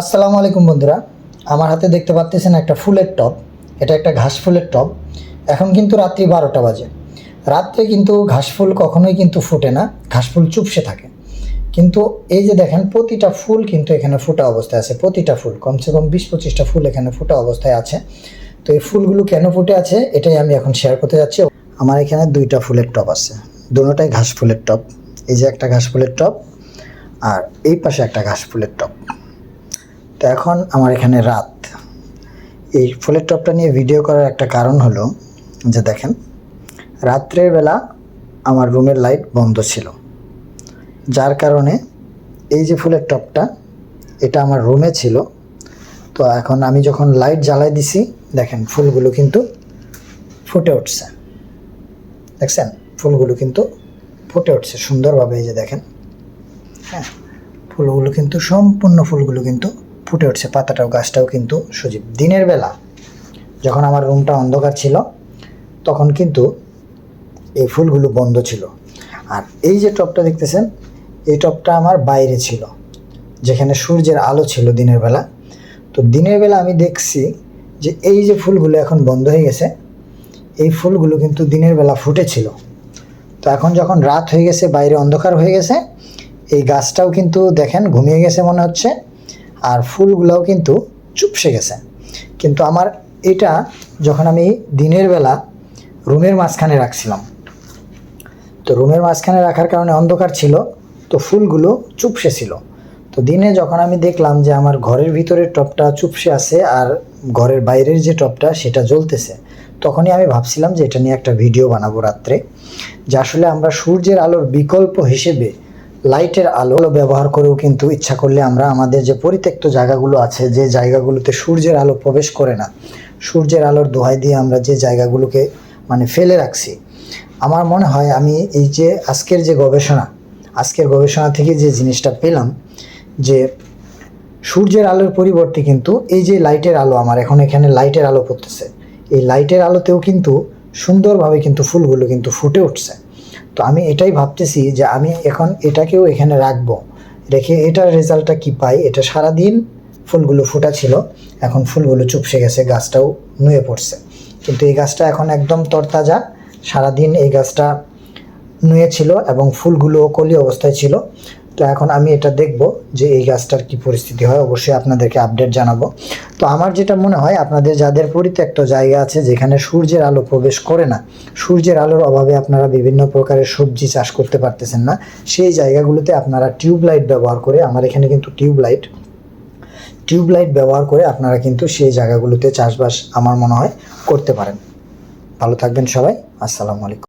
আসসালামু আলাইকুম বন্ধুরা। আমার হাতে দেখতে পাচ্ছেন একটা ফুলের টব। এটা একটা ঘাস ফুলের টব। এখন কিন্তু রাত্রি বারোটা বাজে। রাত্রে কিন্তু ঘাস ফুল কখনোই কিন্তু ফোটে না। ঘাস ফুল চুপসে থাকে। কিন্তু এই যে দেখেন, প্রতিটা ফুল কিন্তু এখানে ফোটা অবস্থায় আছে। প্রতিটা ফুল, কমসে কম বিশ পঁচিশটা ফুল এখানে ফোটা অবস্থায় আছে। তো এই ফুলগুলো কেন ফুটে আছে, এটাই আমি এখন শেয়ার করতে যাচ্ছি। আমার এখানে দুইটা ফুলের টব আছে। দুটোটাই ঘাস ফুলের টব। এই যে একটা ঘাস ফুলের টব, আর এই পাশে একটা ঘাস ফুলের টব। তো এখন আমার এখানে রাত। এই ফুলের টপটা নিয়ে ভিডিও করার একটা কারণ হলো যে দেখেন, রাত্রের বেলা আমার রুমের লাইট বন্ধ ছিল। যার কারণে এই যে ফুলের টপটা, এটা আমার রুমে ছিল। তো এখন আমি যখন লাইট জ্বালাই দিছি, দেখেন ফুলগুলো কিন্তু ফুটে উঠছে। দেখছেন? ফুলগুলো কিন্তু ফুটে উঠছে সুন্দরভাবে এই যে দেখেন। হ্যাঁ ফুলগুলো কিন্তু সম্পূর্ণ ফুলগুলো কিন্তু ফুটে উঠছে পাতাটাও গাছটাও কিন্তু সজীব। দিনের বেলা যখন আমার রুমটা অন্ধকার ছিল, তখন কিন্তু এই ফুলগুলো বন্ধ ছিল। আর এই যে টপটা দেখতেছেন, এই টপটা আমার বাইরে ছিল, যেখানে সূর্যের আলো ছিল দিনের বেলা। তো দিনের বেলা আমি দেখছি যে এই যে ফুলগুলো এখন বন্ধ হয়ে গেছে, এই ফুলগুলো কিন্তু দিনের বেলা ফুটেছিল তো এখন যখন রাত হয়ে গেছে, বাইরে অন্ধকার হয়ে গেছে, এই গাছটাও কিন্তু দেখেন ঘুমিয়ে গেছে মনে হচ্ছে। আর ফুলগুলোও কিন্তু চুপসে গেছে। কিন্তু আমার এটা যখন আমি দিনের বেলা রুমের মাঝখানে রাখছিলাম, তো রুমের মাঝখানে রাখার কারণে অন্ধকার ছিল, তো ফুলগুলো চুপসে ছিল। তো দিনে যখন আমি দেখলাম যে আমার ঘরের ভিতরের টপটা চুপসে আছে আর ঘরের বাইরের যে টপটা সেটা জ্বলতেছে, তখনই আমি ভাবছিলাম যে এটা নিয়ে একটা ভিডিও বানাবো রাত্রে, যে আসলে আমরা সূর্যের আলোর বিকল্প হিসেবে লাইটের আলো ব্যবহার করেও কিন্তু ইচ্ছা করলে আমরা আমাদের যে পরিত্যক্ত জায়গাগুলো আছে, যে জায়গাগুলোতে সূর্যের আলো প্রবেশ করে না, সূর্যের আলোর দোহাই দিয়ে আমরা যে জায়গাগুলোকে মানে ফেলে রাখছি। আমার মনে হয় আমি এই যে আজকের যে গবেষণা, আজকের গবেষণা থেকে যে জিনিসটা পেলাম যে সূর্যের আলোর পরিবর্তে কিন্তু এই যে লাইটের আলো আমার এখন এখানে লাইটের আলো পড়তেছে, এই লাইটের আলোতেও কিন্তু সুন্দরভাবে কিন্তু ফুলগুলো কিন্তু ফুটে উঠছে। তো আমি এটাই ভাবতেছি যে আমি এখন এটাকেও এখানে রাখব। রেখে এটার রেজাল্টটা কি পাই? এটা সারাদিন ফুলগুলো ফোটা ছিল এখন ফুলগুলো চুপসে গেছে, গাছটাও নুয়ে পড়ছে। কিন্তু এই গাছটা এখন একদম তরতাজা, সারাদিন এই গাছটা নুয়ে ছিল এবং ফুলগুলো কলি অবস্থায় ছিল। তো এখন আমি এটা দেখব যে এই গাছটার কি পরিস্থিতি হয়। অবশ্যই আপনাদেরকে আপডেট জানাব। তো আমার যেটা মনে হয়, আপনাদের যাদের পরিত্যক্ত জায়গা আছে, যেখানে সূর্যের আলো প্রবেশ করে না, সূর্যের আলোর অভাবে আপনারা বিভিন্ন প্রকারের সবজি চাষ করতে পারতেছেন না, সেই জায়গাগুলোতে আপনারা টিউব লাইট ব্যবহার করে, আমার এখানে কিন্তু টিউব লাইট টিউব লাইট ব্যবহার করে আপনারা কিন্তু সেই জায়গাগুলোতে চাষবাস, আমার মনে হয়, করতে পারেন। ভালো থাকবেন সবাই, আসসালামু আলাইকুম।